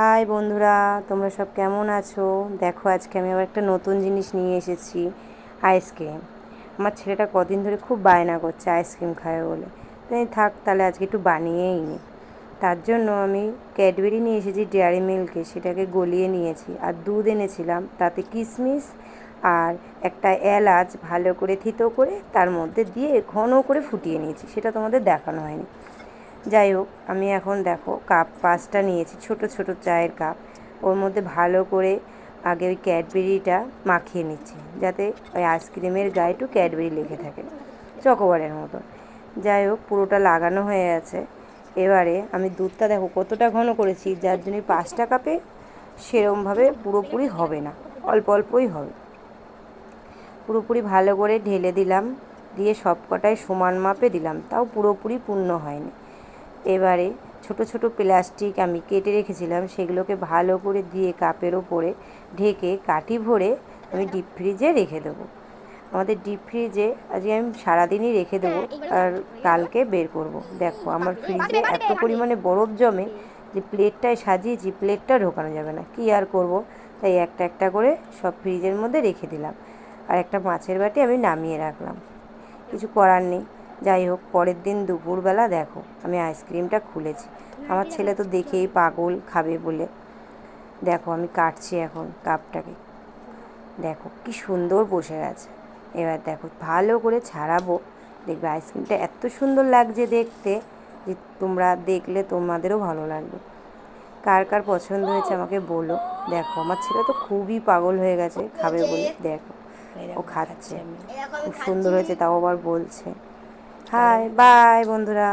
High বন্ধুরা, তোমরা সব কেমন আছো? দেখো, আজকে আমি আবার একটা নতুন জিনিস নিয়ে এসেছি আইসক্রিম আমার ছেলেটা কদিন ধরে খুব বায়না করছে আইসক্রিম খাবে বলে। তাই থাক, তাহলে আজকে একটু বানিয়েই নি। তার জন্য আমি ক্যাডবেরি নিয়ে এসেছি ডেয়ারি মিল্কে সেটাকে গলিয়ে নিয়েছি। আর দুধ এনেছিলাম, তাতে কিশমিশ আর একটা এলাচ ভালো করে থিতো করে তার মধ্যে দিয়ে ঘন করে ফুটিয়ে নিয়েছি। সেটা তোমাদের দেখানো হয়নি। যাই হোক, আমি এখন দেখো কাপ, পাঁচটা নিয়েছি, ছোট ছোট চায়ের কাপ। ওর মধ্যে ভালো করে আগে ওই ক্যাডবেরিটা মাখিয়ে নিচ্ছি, যাতে ওই আইসক্রিমের গায়ে একটু ক্যাডবেরি লেগে থাকে, চকোবারের মতো। যাই হোক, পুরোটা লাগানো হয়ে গেছে। এবারে আমি দুধটা দেখো কতটা ঘন করেছি, যার জন্য পাঁচটা কাপে সেরমভাবে পুরোপুরি হবে না, অল্প অল্পই হবে। পুরোপুরি ভালো করে ঢেলে দিলাম, দিয়ে সব কটাই সমান মাপে দিলাম, তাও পুরোপুরি পূর্ণ হয়নি। এবারে ছোট ছোট প্লাস্টিক আমি কেটে রেখেছিলাম সেগুলোকে ভালো করে দিয়ে কাপের ওপরে ঢেকে কাঠি ভরে আমি ডিপ ফ্রিজে রেখে দেবো। আমাদের ডিপ ফ্রিজে আজকে আমি সারাদিনই রেখে দেবো আর কালকে বের করব। দেখো আমার ফ্রিজে এত পরিমাণে বরফ জমে যে প্লেটটায় সাজিয়েছি প্লেটটা ঢোকানো যাবে না। কি আর করব? তাই একটা একটা করে সব ফ্রিজের মধ্যে রেখে দিলাম। আর একটা মাছের বাটি আমি নামিয়ে রাখলাম। কিছু করার নেই। যাই হোক পরের দিন দুপুরবেলা দেখো আমি আইসক্রিমটা খুলেছি। আমার ছেলে তো দেখেই পাগল খাবে বলে। দেখো আমি কাটছি এখন কাপটাকে। দেখো কি সুন্দর বসে গেছে। এবার দেখো ভালো করে ছাড়াবো। দেখবে আইসক্রিমটা এত সুন্দর লাগছে দেখতে যে তোমরা দেখলে তোমাদেরও ভালো লাগবে। কার কার পছন্দ হয়েছে আমাকে বলো। দেখো আমার ছেলে তো খুবই পাগল হয়ে গেছে খাবে বলে। দেখো ও খাচ্ছে। খুব সুন্দর হয়েছে তাও আবার বলছে। হাই বাই বন্ধুরা।